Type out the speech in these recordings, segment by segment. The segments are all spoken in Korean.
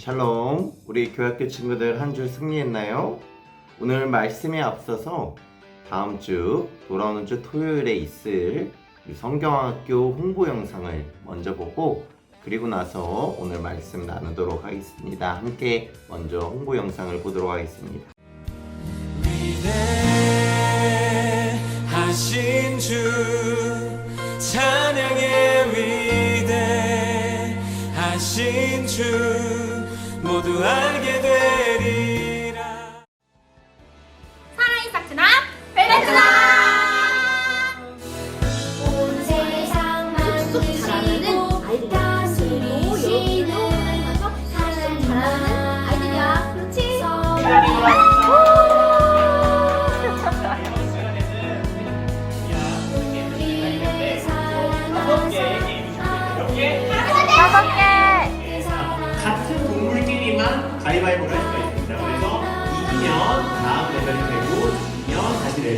샬롬, 우리 교학교 친구들 한 주 승리했나요? 오늘 말씀에 앞서서 다음 주 돌아오는 주 토요일에 있을 성경학교 홍보 영상을 먼저 보고 그리고 나서 오늘 말씀 나누도록 하겠습니다. 함께 먼저 홍보 영상을 보도록 하겠습니다. 위대하신 주 찬양의 위대하신 주 모두 알게 되리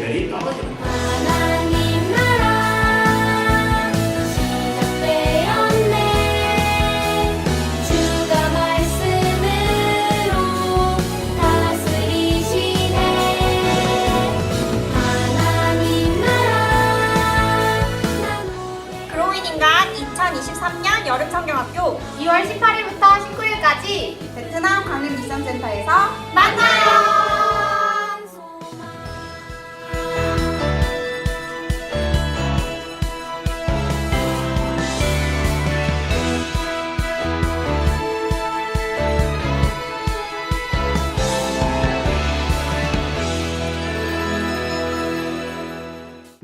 레벨이 떨어집니다. 하나님 나라 시작되었네 주가 말씀으로 다스리시네 하나님 나라 나누게 그로잉인간 2023년 여름 성경학교 2월 18일부터 19일까지 베트남 강릉 미션 센터에서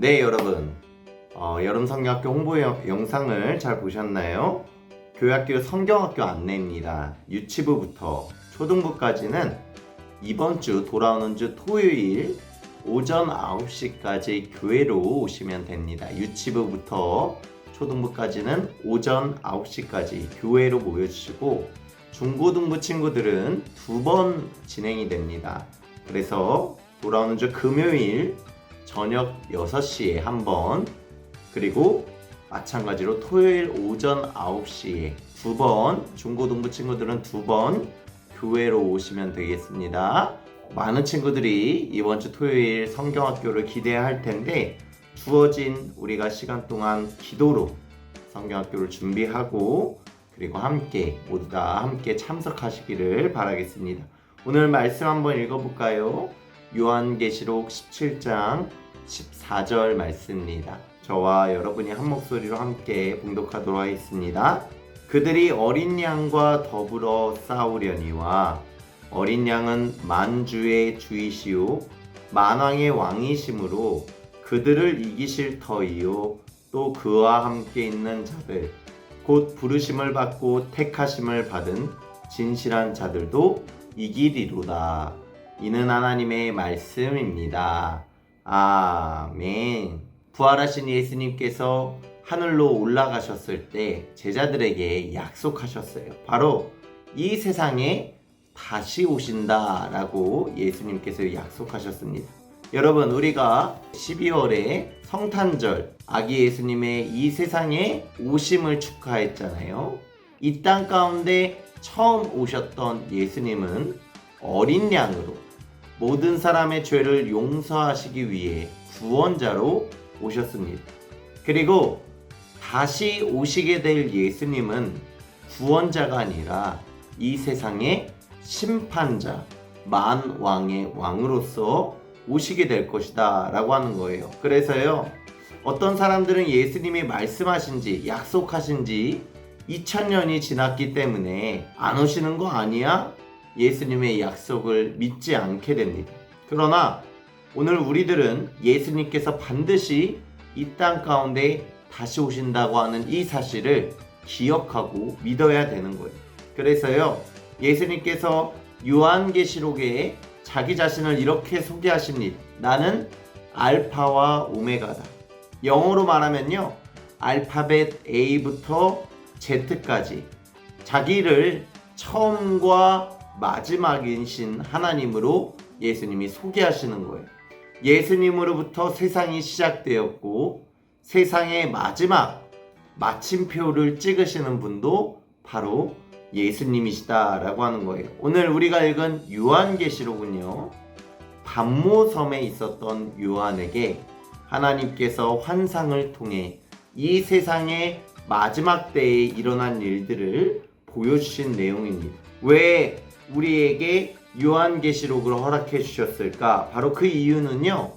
네, 여러분. 어, 여름 성경학교 홍보 영, 영상을 잘 보셨나요? 교학교 성경학교 안내입니다. 유치부부터 초등부까지는 이번 주 돌아오는 주 토요일 오전 9시까지 교회로 오시면 됩니다. 유치부부터 초등부까지는 오전 9시까지 교회로 모여주시고 중고등부 친구들은 두 번 진행이 됩니다. 그래서 돌아오는 주 금요일 저녁 6시에 한 번, 그리고 마찬가지로 토요일 오전 9시에 두 번, 중고등부 친구들은 두 번 교회로 오시면 되겠습니다. 많은 친구들이 이번 주 토요일 성경학교를 기대할 텐데 주어진 우리가 시간 동안 기도로 성경학교를 준비하고 그리고 함께 모두 다 함께 참석하시기를 바라겠습니다. 오늘 말씀 한번 읽어볼까요? 요한계시록 17장 14절 말씀입니다. 저와 여러분이 한 목소리로 함께 봉독하도록 하겠습니다. 그들이 어린 양과 더불어 싸우려니와 어린 양은 만주의 주이시오 만왕의 왕이심으로 그들을 이기실 터이요 또 그와 함께 있는 자들 곧 부르심을 받고 택하심을 받은 진실한 자들도 이기리로다. 이는 하나님의 말씀입니다. 아멘. 부활하신 예수님께서 하늘로 올라가셨을 때 제자들에게 약속하셨어요. 바로 이 세상에 다시 오신다라고 예수님께서 약속하셨습니다. 여러분, 우리가 12월에 성탄절 아기 예수님의 이 세상에 오심을 축하했잖아요. 이 땅 가운데 처음 오셨던 예수님은 어린 양으로 모든 사람의 죄를 용서하시기 위해 구원자로 오셨습니다. 그리고 다시 오시게 될 예수님은 구원자가 아니라 이 세상의 심판자, 만왕의 왕으로서 오시게 될 것이다 라고 하는 거예요. 그래서요, 어떤 사람들은 예수님이 말씀하신 지, 약속하신 지 2000년이 지났기 때문에 안 오시는 거 아니야? 예수님의 약속을 믿지 않게 됩니다. 그러나 오늘 우리들은 예수님께서 반드시 이 땅 가운데 다시 오신다고 하는 이 사실을 기억하고 믿어야 되는 거예요. 그래서요, 예수님께서 요한계시록에 자기 자신을 이렇게 소개하십니다. 나는 알파와 오메가다. 영어로 말하면요, 알파벳 A부터 Z까지 자기를 처음과 마지막이신 하나님으로 예수님이 소개하시는 거예요. 예수님으로부터 세상이 시작되었고 세상의 마지막 마침표를 찍으시는 분도 바로 예수님이시다라고 하는 거예요. 오늘 우리가 읽은 요한계시록은요. 반모섬에 있었던 요한에게 하나님께서 환상을 통해 이 세상의 마지막 때에 일어난 일들을 보여주신 내용입니다. 왜 우리에게 요한계시록을 허락해 주셨을까? 바로 그 이유는요.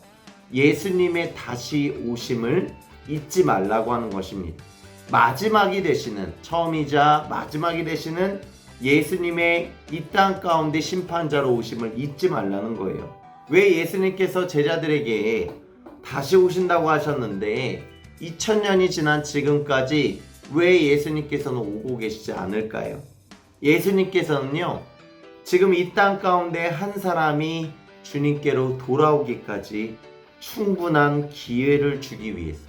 예수님의 다시 오심을 잊지 말라고 하는 것입니다. 마지막이 되시는 처음이자 마지막이 되시는 예수님의 이 땅 가운데 심판자로 오심을 잊지 말라는 거예요. 왜 예수님께서 제자들에게 다시 오신다고 하셨는데 2000년이 지난 지금까지 왜 예수님께서는 오고 계시지 않을까요? 예수님께서는요. 지금 이 땅 가운데 한 사람이 주님께로 돌아오기까지 충분한 기회를 주기 위해서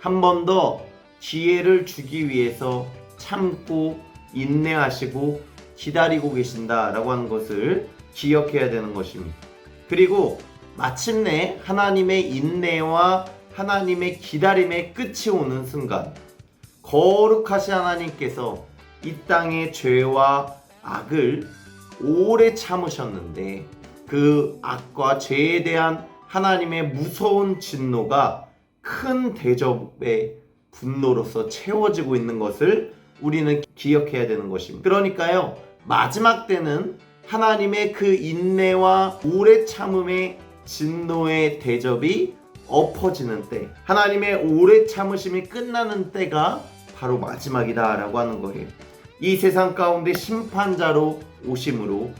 한 번 더 기회를 주기 위해서 참고 인내하시고 기다리고 계신다라고 하는 것을 기억해야 되는 것입니다. 그리고 마침내 하나님의 인내와 하나님의 기다림의 끝이 오는 순간 거룩하신 하나님께서 이 땅의 죄와 악을 오래 참으셨는데 그 악과 죄에 대한 하나님의 무서운 진노가 큰 대접의 분노로서 채워지고 있는 것을 우리는 기억해야 되는 것입니다. 그러니까요, 마지막 때는 하나님의 그 인내와 오래 참음의 진노의 대접이 엎어지는 때, 하나님의 오래 참으심이 끝나는 때가 바로 마지막이다라고 하는 거예요. 이 세상 가운데 심판자로 오심으로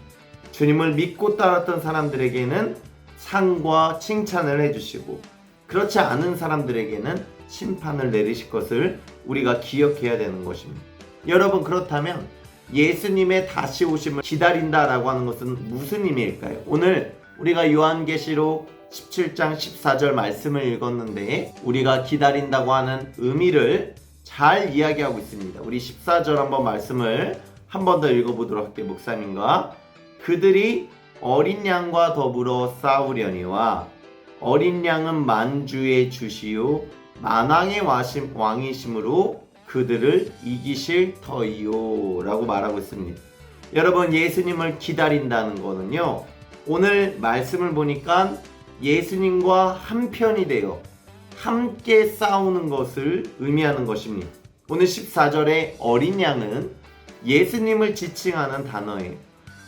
주님을 믿고 따랐던 사람들에게는 상과 칭찬을 해주시고 그렇지 않은 사람들에게는 심판을 내리실 것을 우리가 기억해야 되는 것입니다. 여러분 그렇다면 예수님의 다시 오심을 기다린다라고 하는 것은 무슨 의미일까요? 오늘 우리가 요한계시록 17장 14절 말씀을 읽었는데 우리가 기다린다고 하는 의미를 잘 이야기하고 있습니다. 우리 14절 한번 말씀을 한 번 더 읽어보도록 할게요. 목사님과 그들이 어린 양과 더불어 싸우려니와 어린 양은 만주의 주시요 만왕의 왕이심으로 그들을 이기실 터이요 라고 말하고 있습니다. 여러분 예수님을 기다린다는 거는요. 오늘 말씀을 보니까 예수님과 한편이 되어 함께 싸우는 것을 의미하는 것입니다. 오늘 14절에 어린 양은 예수님을 지칭하는 단어예요.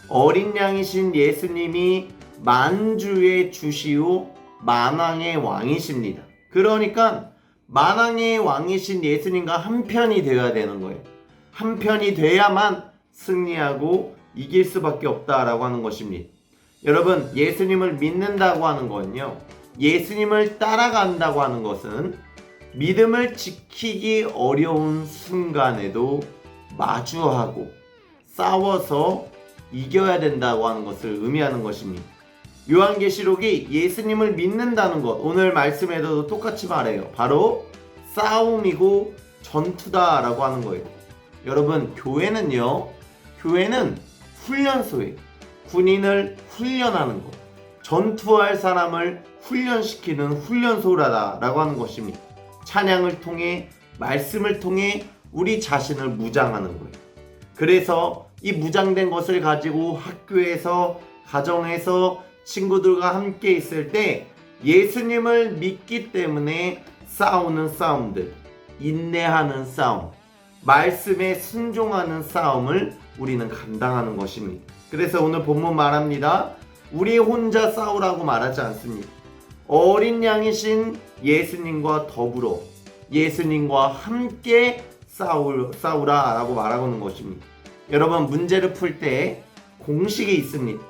어린 양이신 예수님이 만주의 주시오 만왕의 왕이십니다. 그러니까 만왕의 왕이신 예수님과 한편이 되어야 되는 거예요. 한편이 돼야만 승리하고 이길 수밖에 없다라고 하는 것입니다. 여러분, 예수님을 믿는다고 하는 건요. 예수님을 따라간다고 하는 것은 믿음을 지키기 어려운 순간에도 마주하고 싸워서 이겨야 된다고 하는 것을 의미하는 것입니다. 요한계시록이 예수님을 믿는다는 것 오늘 말씀에도 똑같이 말해요. 바로 싸움이고 전투다라고 하는 거예요. 여러분 교회는요. 교회는 훈련소예요. 군인을 훈련하는 것. 전투할 사람을 훈련시키는 훈련소라다라고 하는 것입니다. 찬양을 통해 말씀을 통해 우리 자신을 무장하는 거예요. 그래서 이 무장된 것을 가지고 학교에서 가정에서 친구들과 함께 있을 때 예수님을 믿기 때문에 싸우는 싸움들, 인내하는 싸움, 말씀에 순종하는 싸움을 우리는 감당하는 것입니다. 그래서 오늘 본문 말합니다. 우리 혼자 싸우라고 말하지 않습니다. 어린 양이신 예수님과 더불어 예수님과 함께 싸울, 싸우라 라고 말하는 것입니다. 여러분 문제를 풀 때 공식이 있습니다.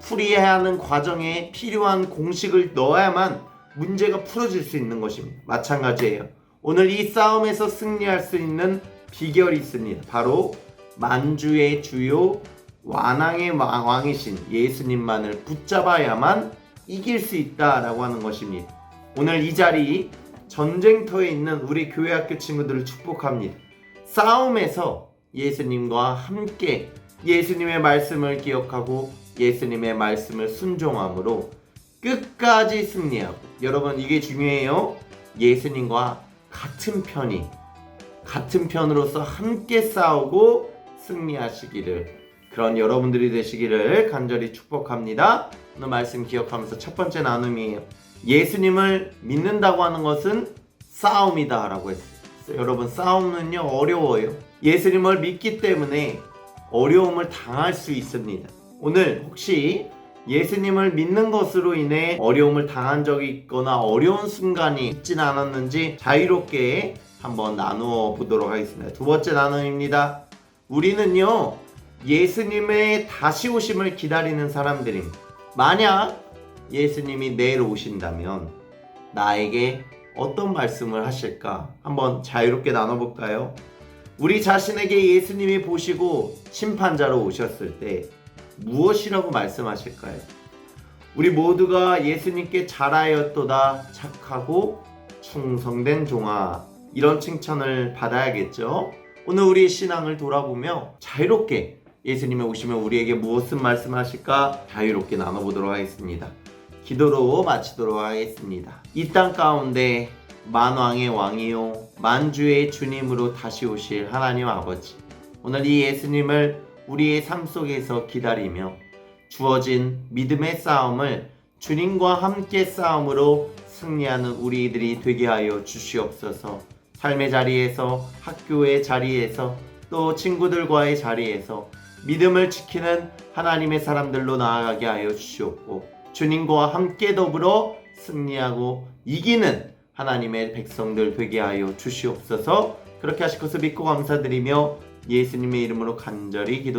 풀이해야 하는 과정에 필요한 공식을 넣어야만 문제가 풀어질 수 있는 것입니다. 마찬가지예요. 오늘 이 싸움에서 승리할 수 있는 비결이 있습니다. 바로 만주의 주요 완왕의 왕이신 예수님만을 붙잡아야만 이길 수 있다라고 하는 것입니다. 오늘 이 자리 전쟁터에 있는 우리 교회 학교 친구들을 축복합니다. 싸움에서 예수님과 함께 예수님의 말씀을 기억하고 예수님의 말씀을 순종함으로 끝까지 승리하고 여러분 이게 중요해요. 예수님과 같은 편이 같은 편으로서 함께 싸우고 승리하시기를 그런 여러분들이 되시기를 간절히 축복합니다. 오늘 말씀 기억하면서 첫 번째 나눔이에요. 예수님을 믿는다고 하는 것은 싸움이다라고 했어요. 여러분 싸움은요 어려워요. 예수님을 믿기 때문에 어려움을 당할 수 있습니다. 오늘 혹시 예수님을 믿는 것으로 인해 어려움을 당한 적이 있거나 어려운 순간이 있진 않았는지 자유롭게 한번 나누어 보도록 하겠습니다. 두 번째 나눔입니다. 우리는요 예수님의 다시 오심을 기다리는 사람들입니다. 만약 예수님이 내일 오신다면 나에게 어떤 말씀을 하실까? 한번 자유롭게 나눠볼까요? 우리 자신에게 예수님이 보시고 심판자로 오셨을 때 무엇이라고 말씀하실까요? 우리 모두가 예수님께 잘하였도다 착하고 충성된 종아 이런 칭찬을 받아야겠죠. 오늘 우리의 신앙을 돌아보며 자유롭게 예수님이 오시면 우리에게 무엇을 말씀하실까 자유롭게 나눠보도록 하겠습니다. 기도로 마치도록 하겠습니다. 이 땅 가운데 만왕의 왕이요 만주의 주님으로 다시 오실 하나님 아버지 오늘 이 예수님을 우리의 삶 속에서 기다리며 주어진 믿음의 싸움을 주님과 함께 싸움으로 승리하는 우리들이 되게 하여 주시옵소서 삶의 자리에서 학교의 자리에서 또 친구들과의 자리에서 믿음을 지키는 하나님의 사람들로 나아가게 하여 주시옵고 주님과 함께 더불어 승리하고 이기는 하나님의 백성들 되게 하여 주시옵소서. 그렇게 하실 것을 믿고 감사드리며 예수님의 이름으로 간절히 기도